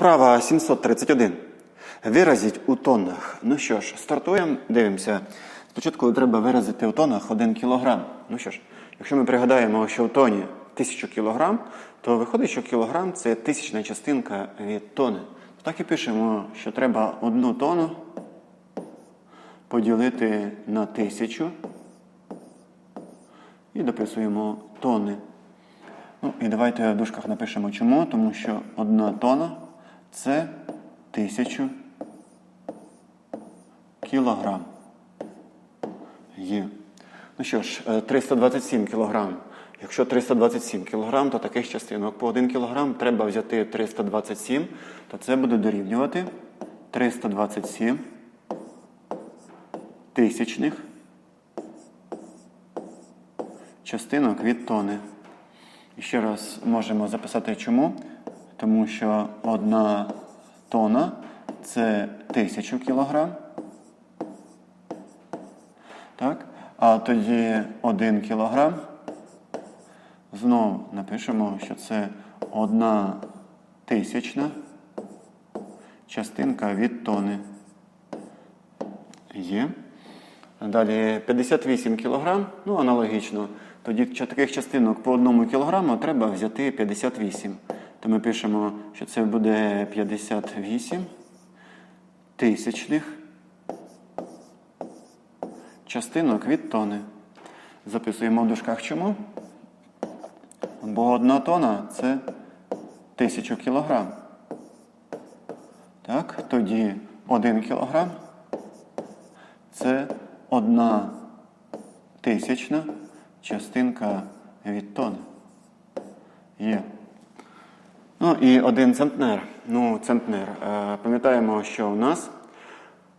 Вправа 731. Виразіть у тоннах. Ну що ж, стартуємо, дивимося. Спочатку треба виразити у тоннах 1 кг. Ну що ж, якщо ми пригадаємо, що в тоні 1000 кг, то виходить, що кілограм це тисячна частинка від тони. Так і пишемо, що треба одну тону поділити на тисячу і дописуємо тони. Ну і давайте в дужках напишемо чому, тому що одна тона це тисячу кілограм. Є. Ну що ж, е, 327 кілограм. Якщо 327 кілограм, то таких частинок по 1 кілограм треба взяти 327, то це буде дорівнювати 327 тисячних частинок від тони. І ще раз можемо записати чому. Тому що одна тона це тисячу кілограм. Так? А тоді один кілограм. Знову напишемо, що це одна тисячна частинка від тони. Є. Далі 58 кг, ну аналогічно. Тоді таких частинок по одному кілограму треба взяти 58. То ми пишемо, що це буде 58 тисячних частинок від тони. Записуємо в дужках чому? Бо одна тона це 1000 кілограм. Так, тоді 1 кілограм це одна тисячна частинка від тони. Є. І один центнер. Ну, центнер. Е, пам'ятаємо, що у нас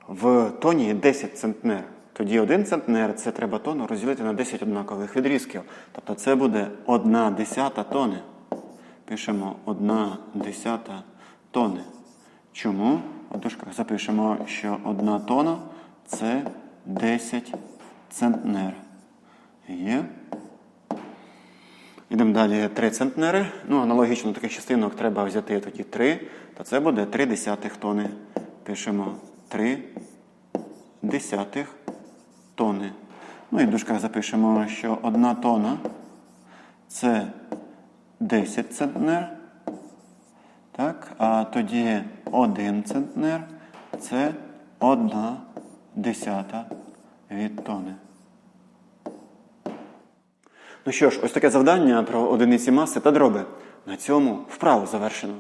в тоні 10 центнер. Тоді один центнер це треба тону розділити на 10 однакових відрізків. Тобто це буде одна десята тони. Пишемо одна десята тони. Чому? У дужках запишемо, що одна тона це 10 центнер. Є. Йдемо далі 3 центнери. Ну, аналогічно таких частинок треба взяти тоді 3, то це буде 3 десятих тони. Пишемо 3 десятих тони. Ну і в дужках запишемо, що одна тона це 10 центнер. Так, а тоді 1 центнер це 1 десята від тони. Ну що ж, ось таке завдання про одиниці маси та дроби. На цьому вправу завершено.